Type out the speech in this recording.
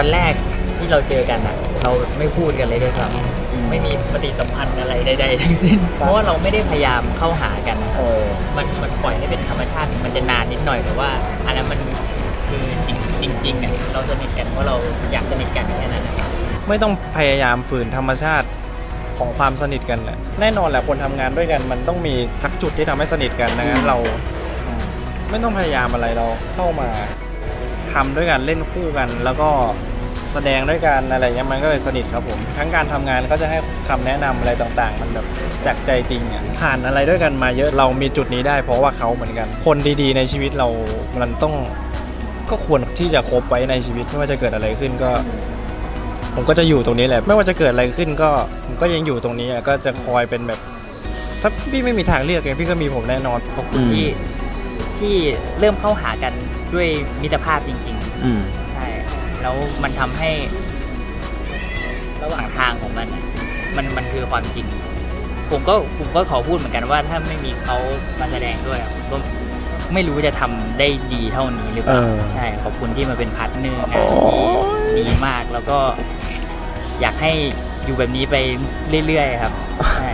วันแรกที่เราเจอกันอะเราไม่พูดกันเลยด้วยซ้ำไม่มีปฏิสัมพันธ์อะไรใดๆทั้งสิ้น เพราะว่าเราไม่ได้พยายามเข้าหากันเออมันมันปล่อยให้เป็นธรรมชาติมันจะนานนิดหน่อยแต่ว่า อันนั้นมันคือจริงจริงๆอะเราสนิทกันเพราะเราอยากสนิทกันแค่นั้นนะครับไม่ต้องพยายามฝืนธรรมชาติของความสนิทกันแหละแน่นอนแหละคนทำงานด้วยกัน มันต้องมีสักจุดที่ทำให้สนิทกันดังนั้นเราไม่ต้องพยายามอะไรเราเข้ามาทำด้วยกันเล่นคู่กันแล้วก็ แสดงด้วยกันอะไรเงี้ยมันก็เลยสนิทครับผม ทั้งการทำงานก็จะให้คำแนะนำอะไรต่างๆ มันแบบจากใจจริงอะผ่านอะไรด้วยกันมาเยอะเรามีจุดนี้ได้ เพราะว่าเขาเหมือนกัน คนดีๆ ในชีวิตเรามันต้องก็ควรที่จะคบไว้ในชีวิตไม่ว่าจะเกิดอะไรขึ้นก็ ผมก็จะอยู่ตรงนี้แหละ ไม่ว่าจะเกิดอะไรขึ้นก็ ผมก็ยังอยู่ตรงนี้อะก็จะคอยเป็นแบบ ถ้าพี่ไม่มีทางเลือกไงพี่ก็มีผมแน่นอนขอบคุณที่ที่เริ่มเข้าหากันด้วยมิตรภาพจริงอืมๆใช่ แล้วมันทำให้ ระหว่างทางของมันอะมันมันคือความจริง ผมก็ผมก็ขอพูดเหมือนกันว่า ถ้าไม่มีเขามาแสดงด้วยอะผมก็ไม่รู้จะทำได้ดีเท่านี้หรือเปล่าเออใช่ขอบคุณที่มาเป็นพาร์ทเนอร์งานที่ดีมากแล้วก็อยากให้อยู่แบบนี้ไปเรื่อยๆครับใช่